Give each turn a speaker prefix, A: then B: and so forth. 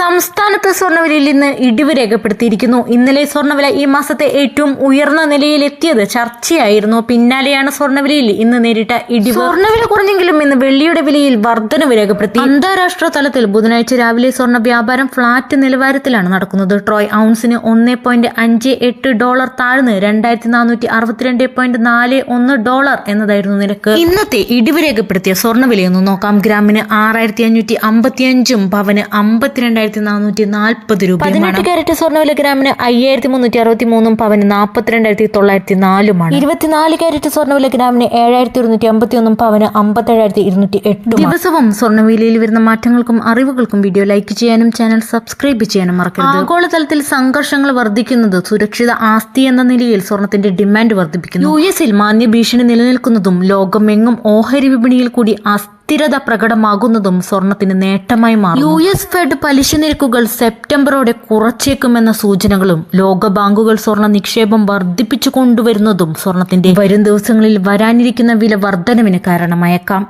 A: സംസ്ഥാനത്ത് സ്വർണവിലയിൽ ഇന്ന് ഇടിവ് രേഖപ്പെടുത്തിയിരിക്കുന്നു. ഇന്നലെ സ്വർണവില ഈ മാസത്തെ ഏറ്റവും ഉയർന്ന നിലയിലെത്തിയത് ചർച്ചയായിരുന്നു. പിന്നാലെയാണ് സ്വർണവിലയിൽ ഇന്ന് നേരിട്ട ഇടിവ്. സ്വർണവില കുറഞ്ഞെങ്കിലും ഇന്ന് വെള്ളിയുടെ വിലയിൽ വർധനവ് രേഖപ്പെടുത്തി. അന്താരാഷ്ട്ര തലത്തിൽ ബുധനാഴ്ച രാവിലെ സ്വർണ വ്യാപാരം ഫ്ളാറ്റ് നിലവാരത്തിലാണ് നടക്കുന്നത്. ട്രോയ് ഔൺസിന് ഒന്ന് പോയിന്റ് അഞ്ച് എട്ട് ഡോളർ താഴ്ന്ന് രണ്ടായിരത്തി നാനൂറ്റി അറുപത്തിരണ്ട് പോയിന്റ് നാല് ഒന്ന് ഡോളർ എന്നതായിരുന്നു നിരക്ക്. ഇന്നത്തെ ഇടിവ് രേഖപ്പെടുത്തിയ സ്വർണവിലയൊന്ന് നോക്കാം. ഗ്രാമിന് ആറായിരത്തി അഞ്ഞൂറ്റി അമ്പത്തിയഞ്ചും പവന് അമ്പത്തിരണ്ടായിരത്തി നാനൂറ്റി നാൽപ്പത് രൂപ പതിനെട്ട് കാരറ്റ് സ്വർണവില ഗ്രാമിന് അയ്യായിരത്തി മുന്നൂറ്റി അറുപത്തി മൂന്നും പവന് നാൽപ്പത്തിരണ്ടായിരത്തി തൊള്ളായിരത്തി നാലുമാണ് ഇരുപത്തിനാല് കാരറ്റ് സ്വർണവില ഗ്രാമിന് ഏഴായിരത്തി ഒരുന്നൂറ്റി അമ്പത്തി ഒന്നും പവന് അമ്പത്തേഴായിരത്തി ഇരുന്നൂറ്റി എട്ട് ദിവസവും സ്വർണവിലയിൽ വരുന്ന മാറ്റങ്ങൾക്കും അറിവുകൾക്കും വീഡിയോ ലൈക്ക് ചെയ്യാനും ചാനൽ സബ്സ്ക്രൈബ് ചെയ്യാനും മറക്കരുത്. ആഗോളതലത്തിൽ സംഘർഷങ്ങൾ വർദ്ധിക്കുന്നത് സുരക്ഷിത ആസ്തി എന്ന നിലയിൽ സ്വർണത്തിന്റെ ഡിമാൻഡ് വർദ്ധിപ്പിക്കുന്നു. യു എസിൽ മാന്യ ഭീഷണി നിലനിൽക്കുന്നതും ലോകമെങ്ങും ഓഹരി വിപണിയിൽ കൂടി അസ്ഥിരത പ്രകടമാകുന്നതും സ്വർണത്തിന് നേട്ടമായി മാറും യു എസ് ഫെഡ് പലിശ നിരക്കുകൾ സെപ്റ്റംബറോടെ കുറച്ചേക്കുമെന്ന സൂചനകളും ലോക ബാങ്കുകൾ സ്വർണ നിക്ഷേപം വർദ്ധിപ്പിച്ചു കൊണ്ടുവരുന്നതും സ്വർണത്തിന്റെ വരും ദിവസങ്ങളിൽ വരാനിരിക്കുന്ന വില വർധനവിന് കാരണമായേക്കാം.